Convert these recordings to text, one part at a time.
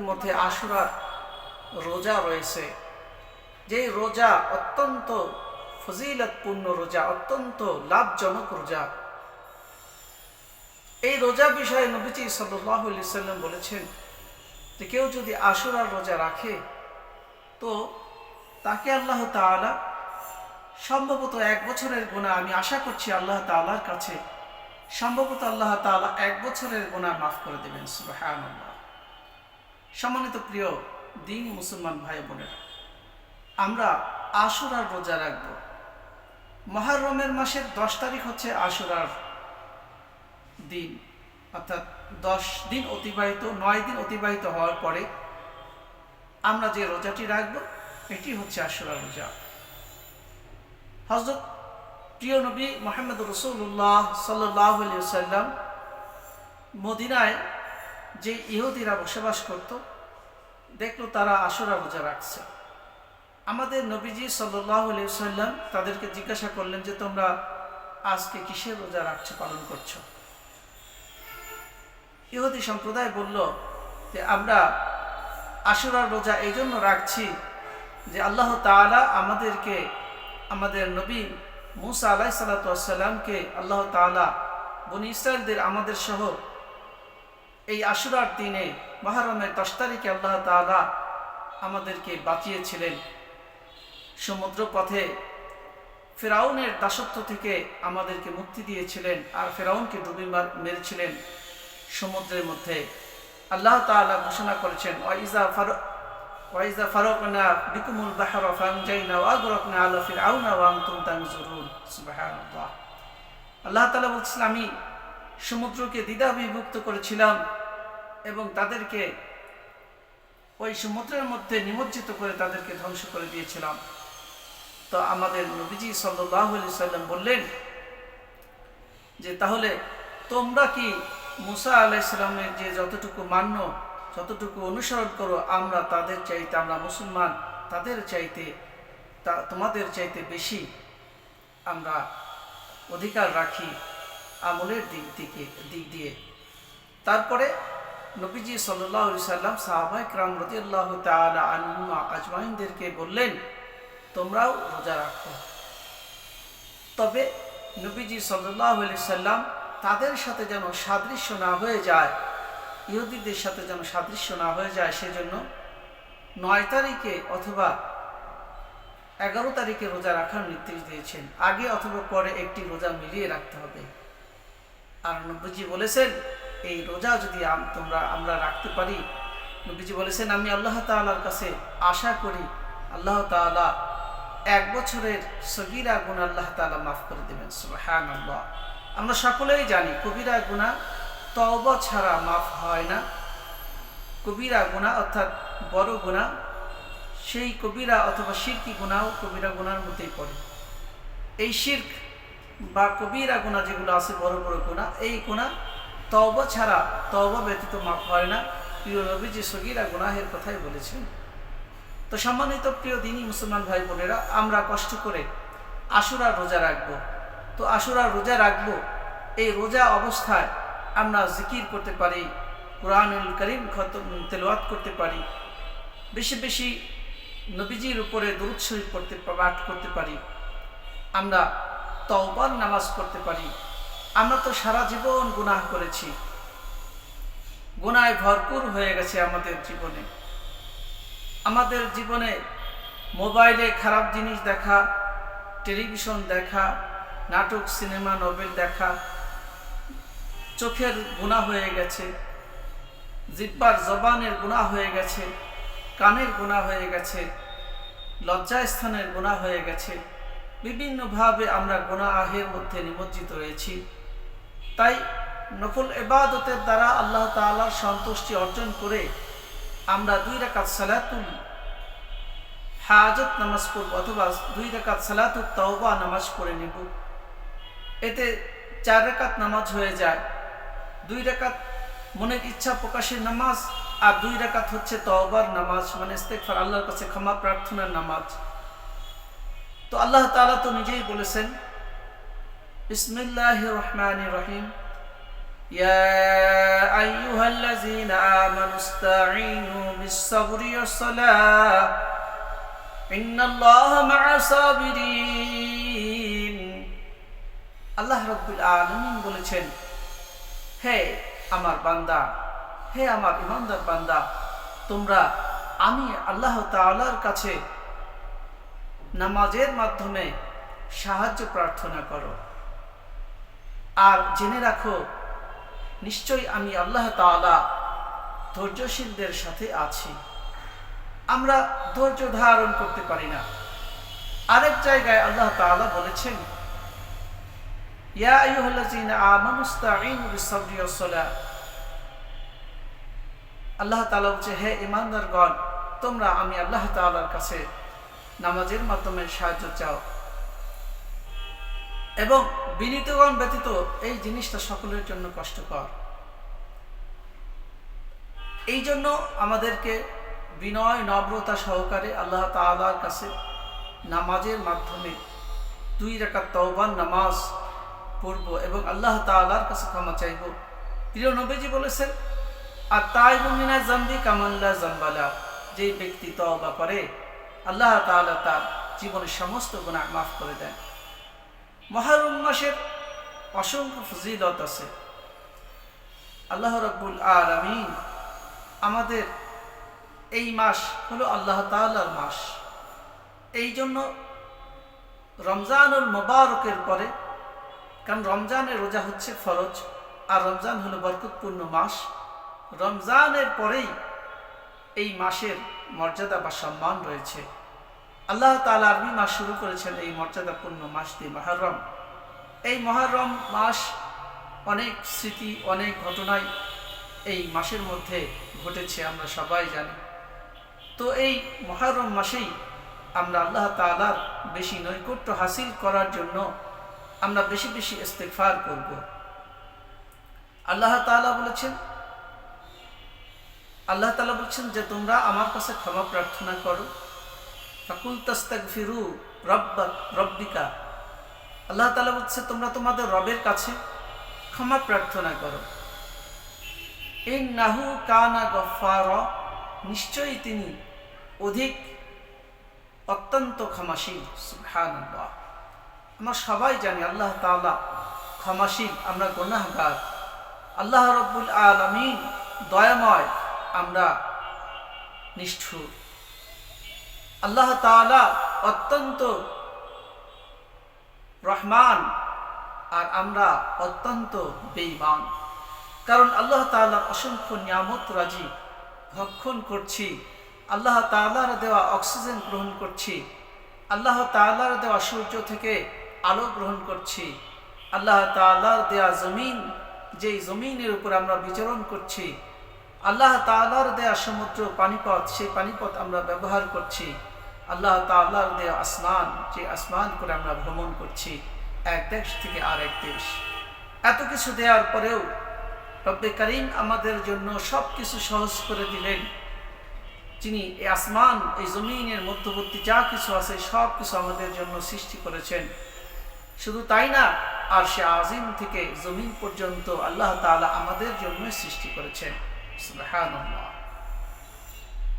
মধ্যে আশুরার রোজা রয়েছে। যে রোজা অত্যন্ত ফজিলতপূর্ণ রোজা, অত্যন্ত লাভজনক রোজা। এই রোজা বিষয়ে নবীজি সাল্লাহ সাল্লাম বলেছেন যে কেউ যদি আশুরার রোজা রাখে, তো তাকে আল্লাহ তাআলা সম্ভবত এক বছরের গোনা আমি আশা করছি আল্লাহ তাআলার কাছে সম্ভবত আল্লাহ তাআলা এক বছরের গোনা মাফ করে দেবেন, সুবহানাল্লাহ। সম্মানিত প্রিয় দিন মুসলমান ভাই বোনেরা, আমরা আশুরার রোজা রাখব। মহারমের মাসের দশ তারিখ হচ্ছে আশুরার দিন, অর্থাৎ দশ দিন অতিবাহিত, নয় দিন অতিবাহিত হওয়ার পরে আমরা যে রোজাটি রাখব, এটি হচ্ছে আশুরা রোজা। হজরত প্রিয় নবী মোহাম্মদ রসুল্লাহ সাল্লাহ সাল্লাম মদিনায় যে ইহুদিরা বসবাস করত, দেখল তারা আশুরা রোজা রাখছে। আমাদের নবীজি সাল্লাম তাদেরকে জিজ্ঞাসা করলেন যে, তোমরা আজকে কিসের রোজা রাখছো, পালন করছ? ইহুদি সম্প্রদায় বলল যে, আমরা আশুরার রোজা এই জন্য রাখছি যে আল্লাহ তাআলা আমাদেরকে, আমাদের নবী মুসা আলাই সাল্লাতামকে আল্লাহ তাআলা বনি ইসরায়েলদের আমাদের সহ এই আশুরার দিনে, মহারমের দশ তারিখে আল্লাহ তাআলা আমাদেরকে বাঁচিয়েছিলেন। সমুদ্র পথে ফেরাউনের দাসত্ব থেকে আমাদেরকে মুক্তি দিয়েছিলেন আর ফেরাউনকে ডুবি মেরেছিলেন সমুদ্রের মধ্যে। আল্লাহ তাআলা ঘোষণা করেছেন, ওয়াইজা ফারুক ওয়াইজা ফারুকনা বিকুমুল বাহরা ফানজাইনা ওয়াগরাকনা আলা ফিরআউনা ওয়া আনতুম তানজুরুন। সুবহানাল্লাহ। আল্লাহ তাআলা বলছেন আমি সমুদ্রকে দ্বিধা বিভক্ত করেছিলাম এবং তাদেরকে ওই সমুদ্রের মধ্যে নিমজ্জিত করে তাদেরকে ধ্বংস করে দিয়েছিলাম। তো আমাদের নবীজি সাল্লাহ আলি সাল্লাম বললেন যে, তাহলে তোমরা কি মুসা আলাইসালামের যে যতটুকু মান্য, যতটুকু অনুসরণ করো, আমরা তাদের চাইতে, আমরা মুসলমান, তাদের চাইতে, তা তোমাদের চাইতে বেশি আমরা অধিকার রাখি। আমলের দিক থেকে দিক দিয়ে। তারপরে নবীজি সাল্লাহ সাল্লাম সাহাবাই ক্রাম রতিউল্লাহ তালা আনহুমা আজমাইনদেরকে বললেন, তোমরাও রোজা রাখো। তবে নবীজি সাল্লাহ সাল্লাম তাদের সাথে যেন সাদৃশ্য না হয়ে যায়, ইহুদিদের সাথে যেন সাদৃশ্য না হয়ে যায় সেজন্য নয় তারিখে অথবা এগারো তারিখে রোজা রাখার নির্দেশ দিয়েছেন। আগে অথবা পরে একটি রোজা মিলিয়ে রাখতে হবে। আর নবীজি বলেছেন, এই রোজা যদি তোমরা, আমরা রাখতে পারি। নবীজি বলেছেন, আমি আল্লাহ তাআলার কাছে আশা করি, আল্লাহ তাআলা এক বছরের সগিরা গুণ আল্লাহ তাআলা মাফ করে দেবেন। হ্যাঁ আল্লাহ আমরা সকলেই জানি, কবিরা গুণা তওবা ছাড়া মাফ হয় না। কবিরা গুণা অর্থাৎ বড় গুণা সেই কবিরা অথবা শিরকি গুণাও কবিরা গুণার মধ্যেই পড়ে। এই শির্ক বা কবিরা গুণা যেগুলো আছে, বড় বড় গুণা, এই গুণা তব ছাড়া তব ব্যতীত মাফ হয় না। প্রিয় নবী যে সগিরা গুনাহের কথাই বলেছেন। তো সম্মানিত প্রিয় দিনই মুসলমান ভাই বোনেরা, আমরা কষ্ট করে আশুরা রোজা রাখব। তো আশুরা রোজা রাখব, এই রোজা অবস্থায় আমরা জিকির করতে পারি, কোরআনুল করিম খত তেলোয়াত করতে পারি। বেশি বেশি নবীজির উপরে দরুদ শরীফ পড়তে, পাঠ করতে পারি। আমরা তওবার নামাজ পড়তে পারি। আমরা তো সারা জীবন গুনাহ করেছি। গুনায় ভরপুর হয়ে গেছে আমাদের জীবনে। আমাদের জীবনে মোবাইলে খারাপ জিনিস দেখা, টেলিভিশন দেখা, নাটক, সিনেমা নোবেল দেখা, চোখের গুণা হয়ে গেছে, জিব্বার জবানের গুণা হয়ে গেছে, কানের গুণা হয়ে গেছে, লজ্জাস্থানের গুণা হয়ে গেছে। বিভিন্নভাবে আমরা গুণাহের মধ্যে নিমজ্জিত রয়েছি তাই নফল এবাদতের দ্বারা আল্লাহ তাআলার সন্তুষ্টি অর্জন করে আমরা দুই রাকাত সালাতুল হাজত নামাজ পড়ব অথবা দুই রাকাত সালাতুল তওবা নামাজ পড়ে নেব। এতে চার রাকাত নামাজ হয়ে যায়। দুই রাকাত মনের ইচ্ছা প্রকাশের নামাজ আর দুই রাকাত হচ্ছে তওবার নামাজ মানে ইস্তেগফার, আল্লাহর কাছে ক্ষমা প্রার্থনার নামাজ। তো আল্লাহ তাআলা তো নিজেই বলেছেন বিসমিল্লাহির রহমানির রহিম يا أيها الذين آمنوا استعينوا بالصبر والصلاة إن الله مع الصابرين আল্লাহ রব্বুল আলমিন বলেছেন হে আমার বান্দা হে আমার ইমানদার বান্দা তোমরা আমি আল্লাহ তাআলার কাছে নামাজের মাধ্যমে সাহায্য প্রার্থনা করো। আর জেনে রাখো, নিশ্চয়ই আমি আল্লাহ তাআলা ধৈর্যশীলদের সাথে আছি। আমরা ধৈর্য ধারণ করতে পারি না। আরেক জায়গায় আল্লাহ তাআলা বলেছেন আল্লাহ তাআলা বলছে, হে ঈমানদারগণ, তোমরা আমি আল্লাহ তাআলার কাছে নামাজের মাধ্যমে সাহায্য চাও। এবং বিনীতগণ ব্যতীত এই জিনিসটা সকলের জন্য কষ্টকর। এই জন্য আমাদেরকে বিনয় নম্রতা সহকারে আল্লাহ তাআলার কাছে নামাজের মাধ্যমে দুই রাকাত তওবান নামাজ পড়ব এবং আল্লাহ তাআলার কাছে ক্ষমা চাইব। প্রিয় নবীজি বলেছেন আর তাই বুমিনা জাম্বি কামাল্লা জাম্বালা। যে ব্যক্তি তওবা করে আল্লাহ তাআলা তার জীবনের সমস্ত গুণা মাফ করে দেন। মহারম মাসের অসংখ্য ফজিলত আছে। আল্লাহ রব্বুল আলামিন আমাদের এই মাস হলো আল্লাহ তাআলার মাস। এই জন্য রমজানুল মোবারকের পরে, কারণ রমজানের রোজা হচ্ছে ফরজ, আর রমজান হলো বরকতপূর্ণ মাস। রমজানের পরেই এই মাসের মর্যাদা বা সম্মান রয়েছে। আল্লাহ তালা আরবি মাস শুরু করেছেন এই মর্যাদাপূর্ণ মাস দিয়ে মহারম। এই মহারম মাস অনেক স্মৃতি, অনেক ঘটনাই এই মাসের মধ্যে ঘটেছে, আমরা সবাই জানি। তো এই মহারম মাসেই আমরা আল্লাহ তালার বেশি নৈকট্য হাসিল করার জন্য আমরা বেশি বেশি ইস্তেকফার করব। আল্লাহ তাআলা বলেছেন, আল্লাহ তাআলা বলছেন যে তোমরা আমার কাছে ক্ষমা প্রার্থনা করো। ফিরু রব্বা, রব্বিকা। আল্লাহ তালা বলছে, তোমরা তোমাদের রবের কাছে ক্ষমা প্রার্থনা করো। এই নাহু কানা গফার নিশ্চয়ই তিনি অধিক অত্যন্ত ক্ষমাশীল। সুবহানাল্লাহ। আমরা সবাই জানি আল্লাহ তালা ক্ষমাশীল, আমরা গুনাহগার। আল্লাহ রব্বুল আলামিন দয়াময়, আমরা নিষ্ঠুর। আল্লাহ অত্যন্ত রহমান আর আমরা অত্যন্ত বেঈমান। কারণ আল্লাহ তাআলার অসংখ্য নিয়ামত রাজি ভক্ষণ করছি, আল্লাহ তাআলার দেওয়া অক্সিজেন গ্রহণ করছি, আল্লাহ তাআলার দেওয়া সূর্য থেকে আলো গ্রহণ করছি, আল্লাহ তাআলার দেয়া জমিন, যেই জমিনের উপর আমরা বিচরণ করছি, আল্লাহ তাআলার দেয়া সমুদ্র পানিপথ, সেই পানিপথ আমরা ব্যবহার করছি। আল্লাহ তাআলার দেয়া আসমান, যে আসমান করে আমরা ভ্রমণ করছি, এক দেশ থেকে আর এক দেশ। এত কিছু দেওয়ার পরেও রব্বে করিম আমাদের জন্য সব কিছু সহজ করে দিলেন। যিনি এই আসমান, এই জমিনের মধ্যবর্তী যা কিছু আছে সব কিছু আমাদের জন্য সৃষ্টি করেছেন। শুধু তাই না আর সে আজিম থেকে জমিন পর্যন্ত আল্লাহ তাআলা আমাদের জন্য সৃষ্টি করেছেন। সুবহানাল্লাহ।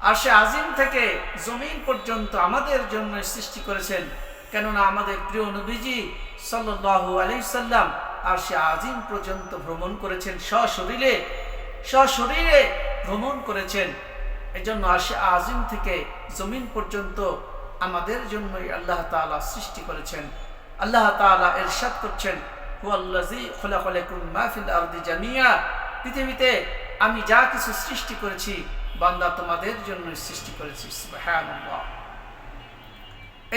আর সে আজিম থেকে জমিন পর্যন্ত আমাদের জন্য সৃষ্টি করেছেন। কেননা আমাদের প্রিয় নবীজি সাল্লাল্লাহু আলাইহি সাল্লাম আর সে আজিম পর্যন্ত ভ্রমণ করেছেন সশরীরে। সশরীরে ভ্রমণ করেছেন। এজন্য আশে আজিম থেকে জমিন পর্যন্ত আমাদের জন্যই আল্লাহ তাআলা সৃষ্টি করেছেন। আল্লাহ তাআলা ইরশাদ করছেন পৃথিবীতে আমি যা কিছু সৃষ্টি করেছি বান্দা তোমাদের জন্য সৃষ্টি করেছি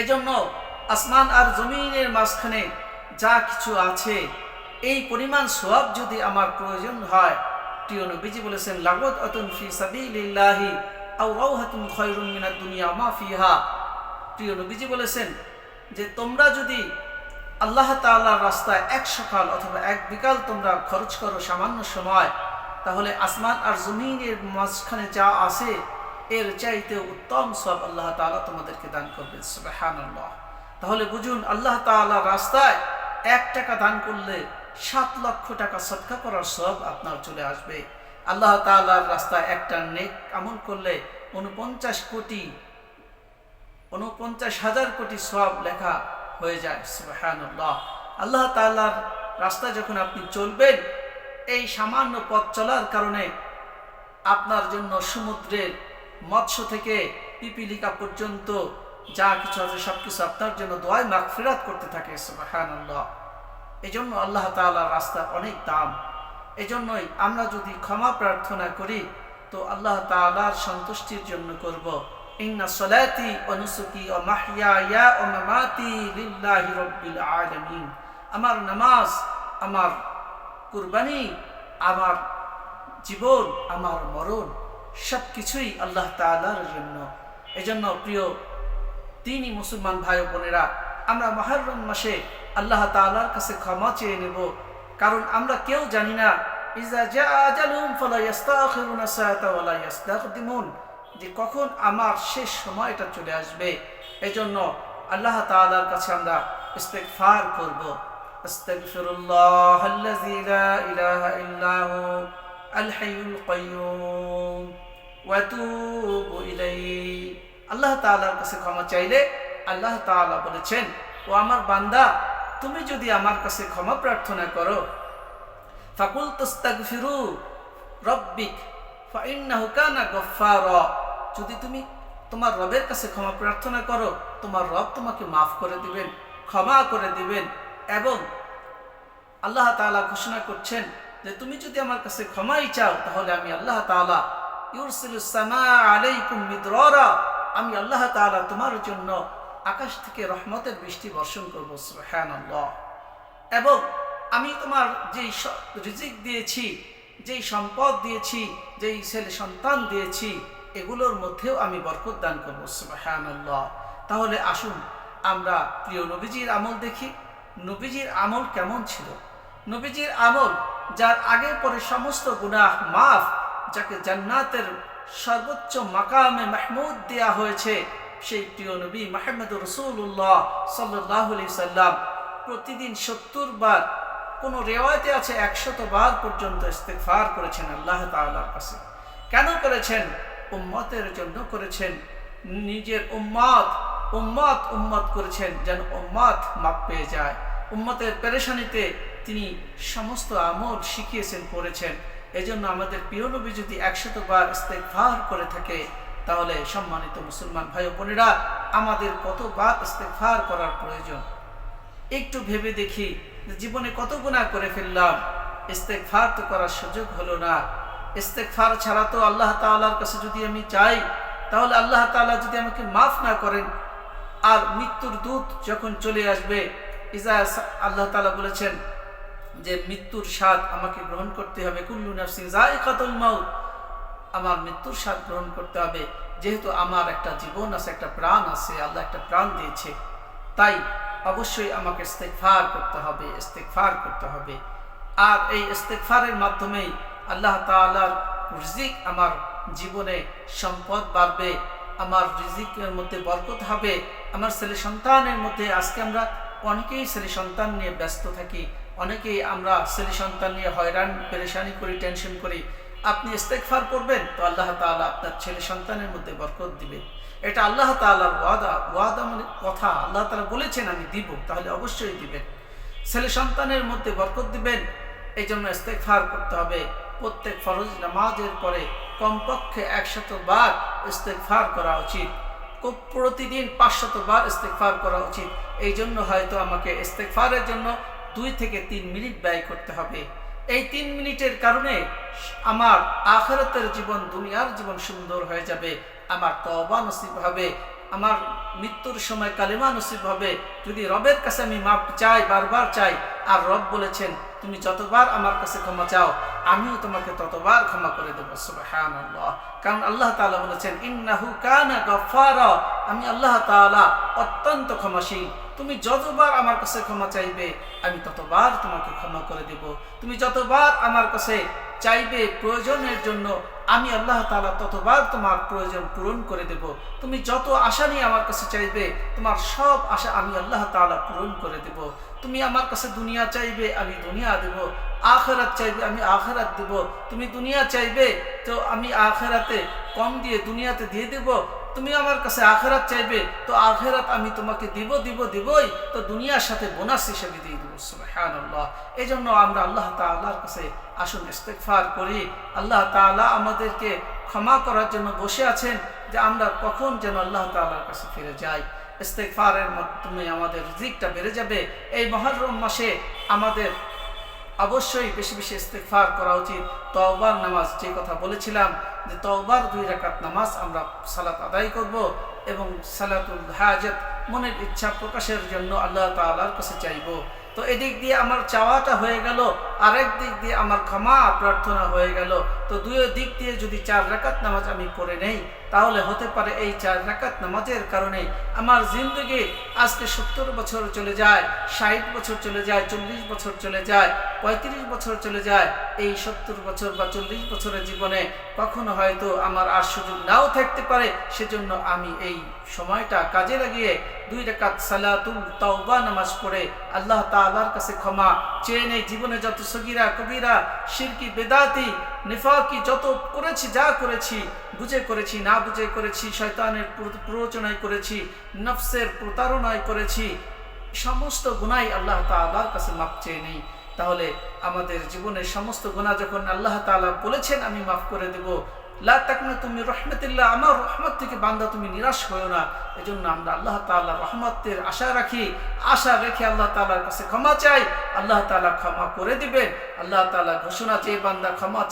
এজন্য আসমান আর জমিনের মাঝখানে যা কিছু আছে, এই পরিমাণ সোয়াব যদি আমার প্রয়োজন হয় যে, তোমরা যদি আল্লাহ রাস্তায় এক সকাল অথবা এক বিকাল তোমরা খরচ করো সামান্য সময় তাহলে আসমান আর জমিনের মাঝখানে যা আছে, এর চাইতে উত্তম সব আল্লাহ তাআলা তোমাদেরকে দান করবেন, সুবহানাল্লাহ। তাহলে বুঝুন, আল্লাহ তাআলার রাস্তায় এক টাকা দান করলে সাত লক্ষ টাকা সৎকা করার সব আপনার চলে আসবে। আল্লাহ তাআলার রাস্তায় একটা নেক আমল করলে উনপঞ্চাশ কোটি উনপঞ্চাশ হাজার কোটি সব লেখা হয়ে যায়, সুবহানাল্লাহ। আল্লাহ তাআলার রাস্তায় যখন আপনি চলবেন এই সামান্য পথ চলার কারণে আপনার জন্য সমুদ্রের মৎস্য থেকে পিপিলিকা পর্যন্ত যা কিছু আছে সব কিছু আপনার জন্য দোয়ায় মাগফিরাত করতে থাকে, সুবহানাল্লাহ। এই জন্য আল্লাহ তাআলার রাস্তা অনেক দাম। এজন্যই আমরা যদি ক্ষমা প্রার্থনা করি, তো আল্লাহ তাআলার সন্তুষ্টির জন্য করব। ইন্না সলাতি ওয়া নুসুকি ওয়া মাহইয়ায়া ওয়া মামাতি রাব্বিল আমার নামাজ, আমার কুরবানি, আমার জীবন, আমার মরণ সব কিছুই আল্লাহ তাআলার জন্য। এজন্য প্রিয় তিনি মুসলমান ভাই বোনেরা, আমরা মহরম মাসে আল্লাহ তাআলার কাছে ক্ষমা চেয়ে নেব। কারণ আমরা কেউ জানি না যে কখন আমার শেষ সময়টা চলে আসবে। এজন্য আল্লাহ তাআলার কাছে আমরা ইস্তেগফার করব। আল্লাযী লা ইলাহা ইল্লা হু আল হাইয়ুল কাইয়্যুম ওয়া আতুবু ইলাইহি। আল্লাহ তাআলার কাছে ক্ষমা চাইলে আল্লাহ তাআলা বলেছেন, ও আমার বান্দা, তুমি যদি আমার কাছে ক্ষমা প্রার্থনা করো ফাকুল তস্তাগফিরু রব্বিক, ফাইন্নাহু কানা গফফারা। যদি তুমি তোমার রবের কাছে ক্ষমা প্রার্থনা করো, তোমার রব তোমাকে মাফ করে দিবেন, ক্ষমা করে দিবেন। এবং আল্লাহ তাআলা ঘোষণা করছেন যে তুমি যদি আমার কাছে ক্ষমাই চাও, তাহলে আমি আল্লাহ সামা আমি আল্লাহ তাআলা তোমার জন্য আকাশ থেকে রহমতের বৃষ্টি বর্ষণ করব, সুবহানাল্লাহ। এবং আমি তোমার যেই রিজিক দিয়েছি, যেই সম্পদ দিয়েছি, যেই ছেলে সন্তান দিয়েছি, এগুলোর মধ্যেও আমি বরকত দান করব, সুবহানাল্লাহ। তাহলে আসুন আমরা প্রিয় নবীজির আমল দেখি। নবীজির আমল কেমন ছিল? নবীজির আমল, যার আগে পরে সমস্ত গুনাহ মাফ, যাকে জান্নাতের সর্বোচ্চ মাকামে মাহমুদ দেয়া হয়েছে, সেই প্রিয় নবী মাহমুদ রসুল্লাহ সাল্লাহ সাল্লাম প্রতিদিন সত্তর বার কোন রেওয়ায়তে আছে একশত বার পর্যন্ত ইস্তেগফার করেছেন আল্লাহ তাআলার কাছে। কেন করেছেন? উম্মতের জন্য করেছেন। নিজের উম্মত উম্মত উম্মত করেছেন যেন উম্মত মাপ পেয়ে যায়। উম্মতের পেরেশানিতে তিনি সমস্ত আমল শিখিয়েছেন করেছেন এজন্য আমাদের প্রিয় নবী যদি একশত বার ইস্তেগফার করে থাকে, তাহলে সম্মানিত মুসলমান ভাই বোনেরা, আমাদের কতবার ইস্তেগফার করার প্রয়োজন? একটু ভেবে দেখি জীবনে কত গুণা করে ফেললাম। ইস্তেকফার তো করার সুযোগ হলো না। ইস্তেকফার ছাড়া তো আল্লাহ তাআলার কাছে যদি আমি চাই তাহলে আল্লাহ তাআলা যদি আমাকে মাফ না করেন আর মৃত্যুর দূত যখন চলে আসবে আল্লাহ তাআলা বলেছেন যে, মৃত্যুর স্বাদ আমাকে গ্রহণ করতে হবে। কুল্লু নাফসিন যায়িকাতুল মাউত। আমার মৃত্যুর স্বাদ গ্রহণ করতে হবে। যেহেতু আমার একটা জীবন আছে, একটা প্রাণ আছে, আল্লাহ একটা প্রাণ দিয়েছে, তাই অবশ্যই আমাকে ইস্তেকফার করতে হবে ইস্তেকফার করতে হবে। আর এই ইস্তেকফারের মাধ্যমেই আল্লাহ তাআলার রিজিক আমার জীবনে সম্পদ বাড়বে। আমার রিজিকের মধ্যে বরকত হবে, আমার ছেলে সন্তানের মধ্যে। আজকে আমরা অনেকেই ছেলে সন্তান নিয়ে ব্যস্ত থাকি, অনেকেই আমরা ছেলে সন্তান নিয়ে হয়রান, পেরেশানি করি টেনশন করি। আপনি ইস্তেকফার করবেন তো আল্লাহ তাআলা আপনার ছেলে সন্তানের মধ্যে বরকত দিবেন এটা আল্লাহ তাআলার ওয়াদা ওয়াদা মানে কথা। আল্লাহ তালা বলেছেন, আমি দিব। তাহলে অবশ্যই দিবেন। ছেলে সন্তানের মধ্যে বরকত দিবেন এই জন্য ইস্তেকফার করতে হবে। প্রত্যেক ফরজ নামাজের পরে কমপক্ষে একশত বার ইস্তেকফার করা উচিত। খুব প্রতিদিন পাঁচশত বার ইস্তেকফার করা উচিত। এই জন্য হয়তো আমাকে ইস্তেকফারের জন্য দুই থেকে তিন মিনিট ব্যয় করতে হবে। এই তিন মিনিটের কারণে আমার আখেরাতের জীবন, দুনিয়ার জীবন সুন্দর হয়ে যাবে। আমার তবা নসিব হবে। আমার মৃত্যুর সময় কালিমা নসিব হবে। যদি রবের কাছে আমি মাপ চাই, বারবার চাই, আর রব বলেছেন তুমি যতবার আমার কাছে ক্ষমা চাও, আমিও তোমাকে ততবার ক্ষমা করে দেবো, সুবহানাল্লাহ। কারণ আল্লাহ তাআলা বলেছেন, ইন্নাহু কানা গফফারা। আমি আল্লাহ তাআলা অত্যন্ত ক্ষমাশীল। তুমি যতবার আমার কাছে ক্ষমা চাইবে, আমি ততবার তোমাকে ক্ষমা করে দেব। তুমি যতবার আমার কাছে চাইবে প্রয়োজনের জন্য, আমি আল্লাহ তাআলা ততবার তোমার প্রয়োজন পূরণ করে দেব। তুমি যত আশা নিয়ে আমার কাছে চাইবে, তোমার সব আশা আমি আল্লাহ তাআলা পূরণ করে দেব। তুমি আমার কাছে দুনিয়া চাইবে, আমি দুনিয়া দেব। আখেরাত চাইবে, আমি আখেরাত দেব। তুমি দুনিয়া চাইবে, তো আমি আখেরাতে কম দিয়ে দুনিয়াতে দিয়ে দেব। তুমি আমার কাছে আখেরাত চাইবে, তো আখেরাত আমি তোমাকে দিব দিব, দিবই। তো দুনিয়ার সাথে বোনাস হিসেবে দিয়ে দেবো সুবহান আল্লাহ এই জন্য আমরা আল্লাহ তাআলার কাছে আসুন ইস্তেকফার করি। আল্লাহ তাআলা আমাদেরকে ক্ষমা করার জন্য বসে আছেন যে আমরা কখন যেন আল্লাহ তাআলার কাছে ফিরে যাই। ইস্তেকফারের মাধ্যমে আমাদের রিজিকটা বেড়ে যাবে। এই মহরম মাসে আমাদের অবশ্যই বেশি বেশি ইস্তেকফার করা উচিত। তওবার নামাজ যে কথা বলেছিলাম, যে তওবার দুই রাকাত নামাজ আমরা সালাত আদায় করব এবং সালাতুল হাজত মনের ইচ্ছা প্রকাশের জন্য আল্লাহ তাআলার কাছে চাইব। তো এদিক দিয়ে আমার চাওয়াটা হয়ে গেল, আরেক দিক দিয়ে আমার ক্ষমা প্রার্থনা হয়ে গেল। তো দুই দিক দিয়ে যদি চার রাকাত নামাজ আমি পড়ে নেই, তাহলে হতে পারে এই চার রাকাত নামাজের কারণে আমার জিন্দগি আজকে সত্তর বছর চলে যায়, ষাট বছর চলে যায়, চল্লিশ বছর চলে যায়, পঁয়ত্রিশ বছর চলে যায়, এই সত্তর বছর বা চল্লিশ বছরের জীবনে কখনো হয়তো আমার আর সুযোগ নাও থাকতে পারে, সেজন্য আমি এই সময়টা কাজে লাগিয়ে দুই রেখাত সালাতুল তাওবা নামাজ পড়ে আল্লাহ তাআলার কাছে ক্ষমা চেয়ে নেই জীবনে যত সগিরা, কবিরা, শিরকি, বেদাতি, নিফাকি, যত করেছি, যা করেছি, বুঝে করেছি, না বুঝে করেছি, শয়তানের প্র- প্ররোচনায় করেছি, নফসের প্রতারণায় করেছি, সমস্ত গুনাই আল্লাহ তাআলার কাছে মাপ চেয়ে নেই। তাহলে আমাদের জীবনের সমস্ত গুনাহ যখন আল্লাহ তাআলা বলেছেন, আমি মাফ করে দেব। তুমি আমার রহমত থেকে বান্দা তুমি নিরাশ না। আমরা আল্লাহ আশা রাখি। আশা রেখে আল্লাহ তাআলার কাছে ক্ষমা চাই। আল্লাহ ক্ষমা করে আল্লাহ তাআলা ঘোষণা চেয়ে বান্দা ক্ষমা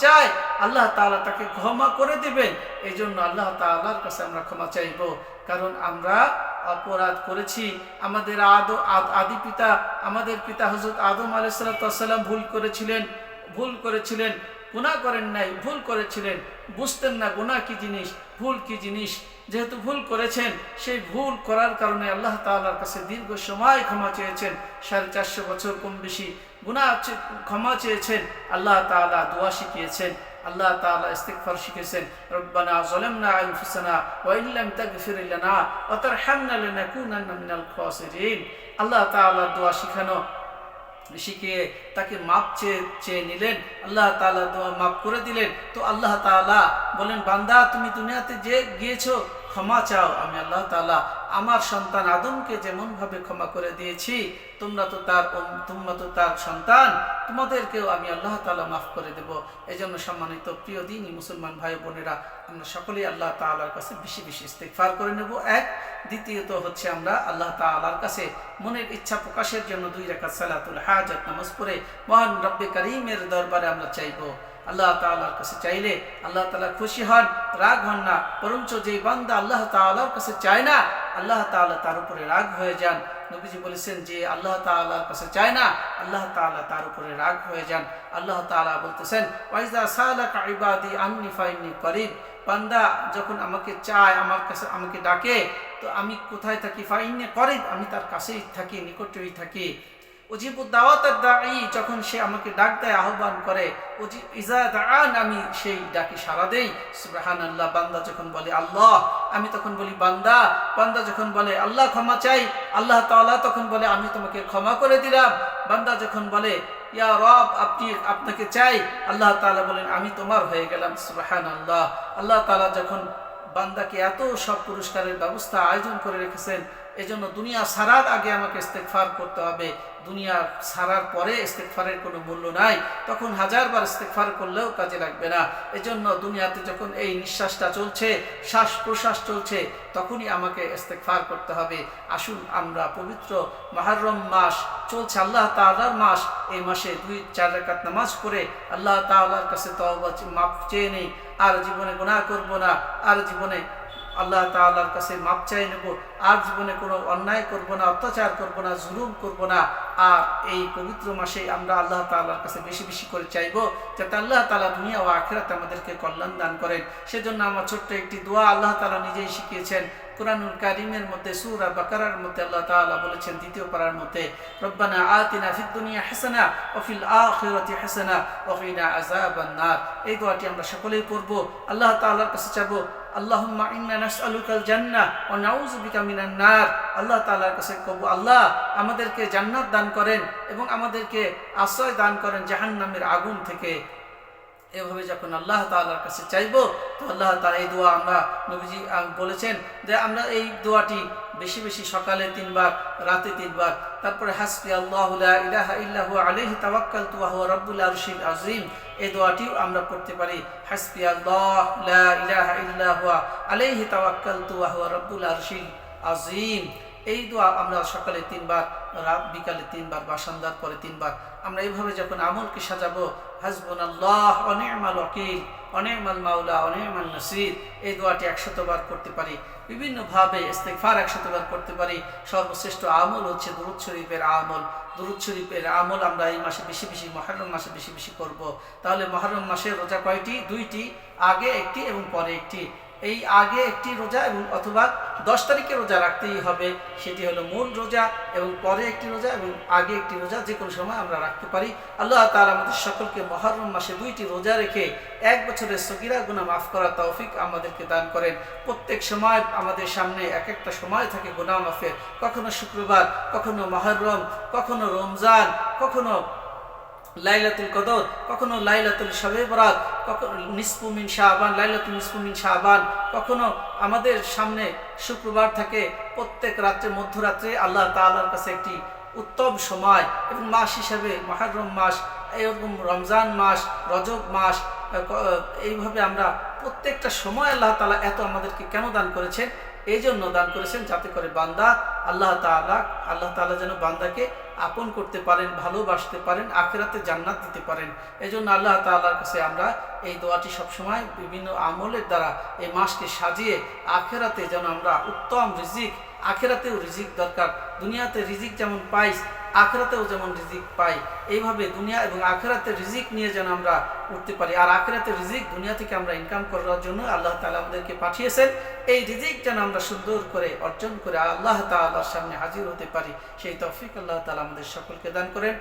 আল্লাহ তাকে ক্ষমা করে দিবেন। এই জন্য আল্লাহ কাছে আমরা ক্ষমা চাইব। কারণ আমরা অপরাধ করেছি। আমাদের আদো, আদ- পিতা, আমাদের পিতা হজরত আদম আলাইসালাম ভুল করেছিলেন ভুল করেছিলেন। গুনাহ করেন নাই, ভুল করেছিলেন। বুঝতেন না গুনাহ কি জিনিস, ভুল কি জিনিস। যেহেতু ভুল করেছেন, সেই ভুল করার কারণে আল্লাহ তাআলার কাছে দীর্ঘ সময় ক্ষমা চেয়েছেন। সাড়ে চারশো বছর কম বেশি চে- ক্ষমা চেয়েছেন। আল্লাহ তাআলা দোয়া শিখিয়েছেন, আল্লাহ তাআলা ইস্তিগফার শিখেছেন রব্বানা যালামনা আনফুসানা ওয়া ইল্লাম তাগফির লানা ওয়া তারহামনা লানাকুনান্না মিনাল খাসিরিন। আল্লাহ তাআলা দোয়া শিখানো শিখিয়ে তাকে মাপ চেয়ে চেয়ে নিলেন। আল্লাহ তালা মাপ করে দিলেন। তো আল্লাহ তালা বলেন, বান্দা, তুমি দুনিয়াতে যে গিয়েছো ক্ষমা চাও, আমি আল্লাহ তাআলা আমার সন্তান আদমকে যেমনভাবে ক্ষমা করে দিয়েছি, তোমরা তো তার তোমরা তো তার সন্তান, তোমাদেরকেও আমি আল্লাহ তাআলা মাফ করে দেব। এই জন্য সম্মানিত প্রিয় দিনই মুসলমান ভাই বোনেরা, আমরা সকলেই আল্লাহ তাআলার কাছে বেশি বেশি ইস্তেগফার করে নেব। এক, দ্বিতীয়ত হচ্ছে আমরা আল্লাহ তাআলার কাছে মনের ইচ্ছা প্রকাশের জন্য দুই রাকাত সালাতুল হাজাত নামাজ পড়ে, মহান রব্বে করিমের দরবারে আমরা চাইব। আল্লাহ তাআলার কাছে চাইলে আল্লাহ তাআলা খুশি হন, রাগ হন না। বরঞ্চ যে বান্দা আল্লাহ তাআলার কাছে চায় না, আল্লাহ তাআলা তার উপরে রাগ হয়ে যান। নবীজি বলেছেন যে আল্লাহ তাআলার কাছে চায় না, আল্লাহ তাআলা তার উপরে রাগ হয়ে যান। আল্লাহ তাআলা বলতেছেন, ওয়াইজা সালাকা ইবাদি আন্নি করিব। বান্দা যখন আমাকে চায়, আমার কাছে আমাকে ডাকে, তো আমি কোথায় থাকি? ফাইন্নে করিব? আমি তার কাছেই থাকি, নিকটেই থাকি। উজিবু দাওয়াতার দাঈ যখন সে আমাকে ডাক দেয়, আহ্বান করে আমি সেই ডাকে সাড়া দেই। সুবহানাল্লাহ, বান্দা যখন বলে, আল্লাহ, আমি তখন বলি, বান্দা বান্দা যখন বলে, আল্লাহ, ক্ষমা চাই। আল্লাহ তাআলা তখন বলে, আমি তোমাকে ক্ষমা করে দিলাম। বান্দা যখন বলে, ইয়া রব, আপনি, আপনাকে চাই। আল্লাহ তাআলা বলেন, আমি তোমার হয়ে গেলাম। সুবহানাল্লাহ আল্লাহ আল্লাহ তাআলা যখন বান্দাকে এত সব পুরস্কারের ব্যবস্থা আয়োজন করে রেখেছেন এজন্য দুনিয়া সারার আগে আমাকে ইস্তেকফার করতে হবে। দুনিয়া সারার পরে ইস্তেকফারের কোনো মূল্য নাই। তখন হাজারবার ইস্তেকফার করলেও কাজে লাগবে না। এজন্য দুনিয়াতে যখন এই নিঃশ্বাসটা চলছে শ্বাস প্রশ্বাস চলছে, তখনই আমাকে ইস্তেকফার করতে হবে। আসুন আমরা পবিত্র মাহরম মাস চলছে, আল্লাহ তাআলার মাস। এই মাসে দুই, চার রাকাত নামাজ পড়ে আল্লাহ তাআলার কাছে চে- মাফ চেয়ে নেই। আর জীবনে গুনাহ করব না। আর জীবনে আল্লাহ তাআলার কাছে মাপ চাই নেব। আর জীবনে কোনো অন্যায় করব না, অত্যাচার করব না, জুলুম করব না। আর এই পবিত্র মাসে আমরা আল্লাহ তাআলার কাছে বেশি বেশি করে চাইব যাতে আল্লাহ তাআলা দুনিয়া ও আখিরাতে আমাদেরকে কল্যাণ দান করেন। সেজন্য আমার ছোট্ট একটি দোয়া আল্লাহ তাআলা নিজেই শিখিয়েছেন। কোরআনুল কারিমের মধ্যে, সুরা বাকারার মধ্যে আল্লাহ তাআলা বলেছেন দ্বিতীয় পারার মধ্যে, রব্বানা আতিনা ফিদ দুনিয়া হাসানা ওয়া ফিল আখিরাতি হাসানা ওয়া কিনা এই দোয়াটি আমরা সকলেই পড়ব। আল্লাহ তাআলার কাছে চাবো আল্লাহ তাআলার কাছে কব আল্লাহ, আমাদেরকে জান্নাত দান করেন এবং আমাদেরকে আশ্রয় দান করেন জাহান্নামের আগুন থেকে। এভাবে যখন আল্লাহ তাআলার কাছে চাইব, তো আল্লাহ তাআলা এই দোয়া আমরা নবীজি বলেছেন যে আমরা এই দোয়াটি বেশি বেশি সকালে তিনবার, রাতে তিনবার। তারপরে, হাসবি আল্লাহ ইলাহা ইল্লাহু আজিম এই দোয়াটিও আমরা পড়তে পারি, হাসবি আল্লাহ লা ইলাহা ইল্লাহু আলাইহি রাব্বুল আরশিল আযীম। এই দোয়া আমরা সকালে তিনবার, রাত বিকালে তিনবার বা সন্ধ্যার পরে তিনবার। আমরা এইভাবে যখন আমলকে সাজাবো হাসবুন আল্লাহ অনেকমাল ওকিল অনেকমাল মাওলা অনেকমাল নসির, এই দোয়াটি একশতবার করতে পারি। বিভিন্নভাবে ইস্তেকফার একশতবার করতে পারি। সর্বশ্রেষ্ঠ আমল হচ্ছে দুরুদ শরীফের আমল। দুরুদ শরীফের আমল আমরা এই মাসে বেশি বেশি, মহরম মাসে বেশি বেশি করব। তাহলে মহরম মাসে রোজা কয়টি? দুইটি। আগে একটি এবং পরে একটি। এই আগে একটি রোজা এবং অথবা দশ তারিখে রোজা রাখতেই হবে। সেটি হলো মূল রোজা এবং পরে একটি রোজা এবং আগে একটি রোজা যে কোনো সময় আমরা রাখতে পারি। আল্লাহ তাআলা আমাদের সকলকে মহরম মাসে দুইটি রোজা রেখে এক বছরের সগিরা গুণা মাফ করা তৌফিক আমাদেরকে দান করেন। প্রত্যেক সময় আমাদের সামনে এক একটা সময় থাকে গুণা মাফের। কখনো শুক্রবার, কখনো মহরম, কখনো রমজান, কখনো লাইলাতুল কদর, কখনো লাইলাতুল শবে বরাত কখনো শাহবান, লাইলাতুল নিসপুমিন শাহবান, কখনো আমাদের সামনে শুক্রবার থাকে প্রত্যেক রাত্রে, মধ্যরাত্রে আল্লাহ তাআলার কাছে একটি উত্তম সময় এবং মাস হিসাবে মহারম মাস, এরকম রমজান মাস, রজব মাস এইভাবে আমরা প্রত্যেকটা সময় আল্লাহ তাআলা এত আমাদেরকে কেন দান করেছেন? এই জন্য দান করেছেন যাতে করে বান্দা আল্লাহ তাআলা আল্লাহ তাআলা যেন বান্দাকে আপন করতে পারেন, ভালোবাসতে পারেন, আখেরাতে জান্নাত দিতে পারেন। এই জন্য আল্লাহ তাল্লাহার কাছে আমরা এই দোয়াটি সবসময় বিভিন্ন আমলের দ্বারা এই মাসকে সাজিয়ে আখেরাতে যেন আমরা উত্তম রিজিক আখেরাতেও রিজিক দরকার। দুনিয়াতে রিজিক যেমন পাই, আখেরাতেও যেমন রিজিক পাই। এইভাবে দুনিয়া এবং আখেরাতে রিজিক নিয়ে যেন আমরা উঠতে পারি। আর আখেরাতে রিজিক দুনিয়া থেকে আমরা ইনকাম করার জন্য আল্লাহ তালা আমাদেরকে পাঠিয়েছেন। এই রিজিক যেন আমরা সুন্দর করে অর্জন করে আল্লাহ তাল্লাহর সামনে হাজির হতে পারি। সেই তফিক আল্লাহ তালা আমাদের সকলকে দান করেন।